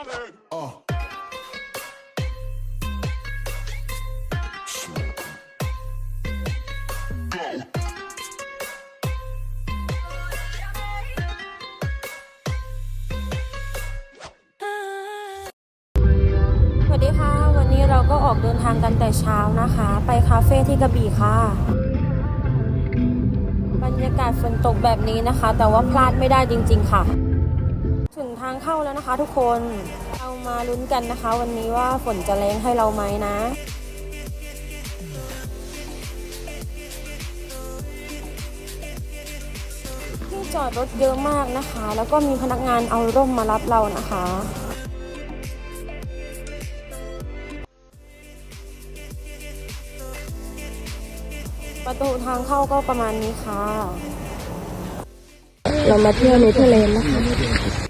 Uh. สวัสดีค่ะ วันนี้เราก็ออกเดินทางกันแต่เช้านะคะ ไปคาเฟ่ที่กระบี่ค่ะ บรรยากาศฝนตกแบบนี้นะคะ แต่ว่าพลาดไม่ได้จริง ๆ ค่ะ ถึงทางเข้าแล้วนะคะทุกคน เรามาลุ้นกันนะคะ วันนี้ว่าฝนจะแรงให้เราไหมนะที่จอดรถเยอะมากนะคะ แล้วก็มีพนักงานเอาร่มมารับเรานะคะประตูทางเข้าก็ประมาณนี้ค่ะ เรามาเที่ยวเนเธอร์แลนด์นะคะ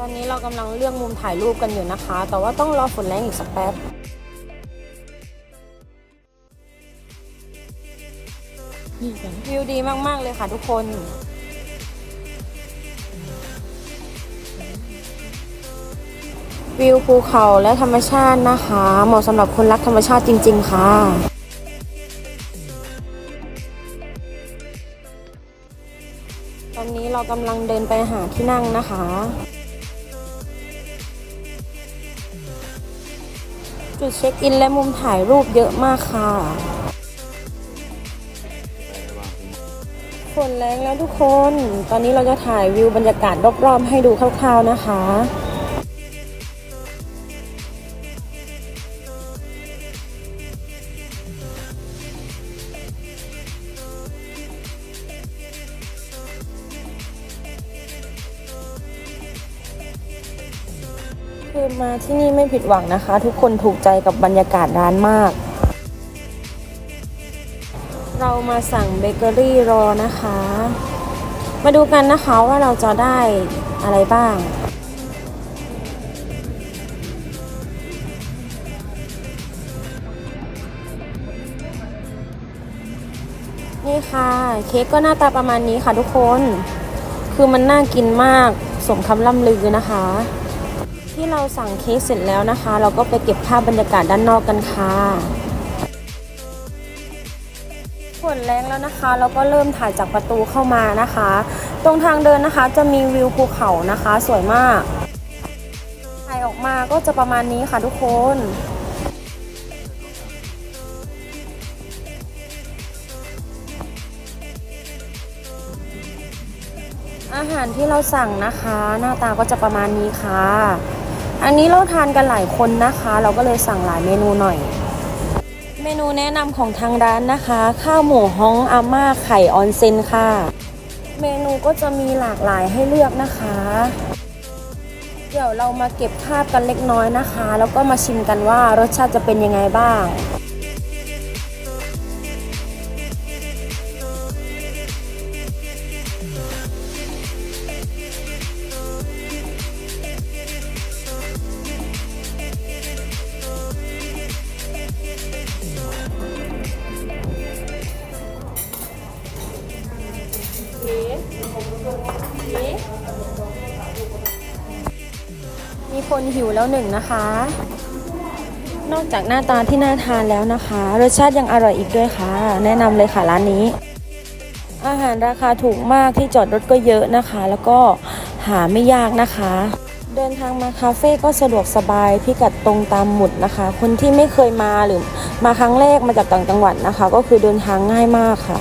ตอนนี้เรากำลังเลือกมุมถ่ายรูปกันอยู่นะคะ แต่ว่าต้องรอฝนแรงอีกสักแป๊บวิวดีมากๆเลยค่ะทุกคนวิวภูเขาและธรรมชาตินะคะ เหมาะสำหรับคนรักธรรมชาติจริง ๆ ค่ะ ตอนนี้เรากำลังเดินไปหาที่นั่งนะคะ จุดเช็คอินและมุมถ่ายรูปเยอะมากค่ะ ฝนแรงแล้วทุกคน ตอนนี้เราจะถ่ายวิวบรรยากาศรอบๆให้ดูคร่าวๆนะคะ คือมาที่นี่ไม่ผิดหวังนะคะ ทุกคนถูกใจกับบรรยากาศร้านมาก เรามาสั่งเบเกอรี่รอนะคะ มาดูกันนะคะว่าเราจะได้อะไรบ้างนี่ค่ะเค้กก็หน้าตาประมาณนี้ค่ะทุกคน คือมันน่ากินมากสมคำล่ำลือนะคะ ที่เราสั่งเค้กเสร็จแล้วนะคะ เราก็ไปเก็บภาพบรรยากาศด้านนอกกันค่ะฝนแรงแล้วนะคะ เราก็เริ่มถ่ายจากประตูเข้ามานะคะ ตรงทางเดินนะคะจะมีวิวภูเขานะคะ สวยมาก ถ่ายออกมาก็จะประมาณนี้ค่ะทุกคนอาหารที่เราสั่งนะคะ หน้าตาก็จะประมาณนี้ค่ะ อันนี้เราทานกันหลายคนนะคะ เราก็เลยสั่งหลายเมนูหน่อย เมนูแนะนำของทางร้านนะคะ ข้าวหมูฮ้องอาม่าไข่ออนเซนค่ะ เมนูก็จะมีหลากหลายให้เลือกนะคะ เดี๋ยวเรามาเก็บภาพกันเล็กน้อยนะคะ แล้วก็มาชิมกันว่ารสชาติจะเป็นยังไงบ้าง คนหิวแล้วหนึ่งนะคะ นอกจากหน้าตาที่น่าทานแล้วนะคะ รสชาติยังอร่อยอีกด้วยค่ะ แนะนำเลยค่ะร้านนี้ อาหารราคาถูกมากที่จอดรถก็เยอะนะคะ แล้วก็หาไม่ยากนะคะ เดินทางมาคาเฟ่ก็สะดวกสบายพิกัดตรงตามหมุดนะคะ คนที่ไม่เคยมาหรือมาครั้งแรกมาจากต่างจังหวัดนะคะ ก็คือเดินทางง่ายมากค่ะ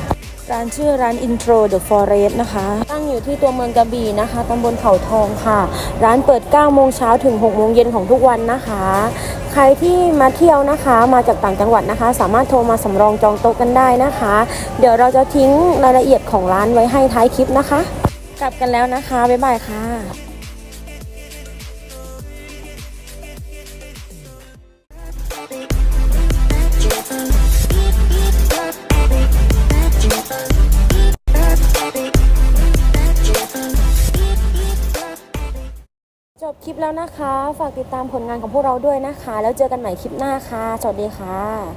ร้านชื่อร้าน Intro The Forest นะคะ ตั้งอยู่ที่ตัวเมืองกระบี่นะคะตำบลเขาทองค่ะ ร้านเปิด 9 โมงเช้าถึง 6 โมงเย็นของทุกวันนะคะ ใครที่มาเที่ยวนะคะมาจากต่างจังหวัดนะคะ สามารถโทรมาสำรองจองโต๊ะกันได้นะคะ เดี๋ยวเราจะทิ้งรายละเอียดของร้านไว้ให้ท้ายคลิปนะคะ กลับกันแล้วนะคะ บ๊ายบายค่ะ จบคลิปแล้วนะคะ ฝากติดตามผลงานของพวกเราด้วยนะคะ แล้วเจอกันใหม่คลิปหน้าค่ะ สวัสดีค่ะ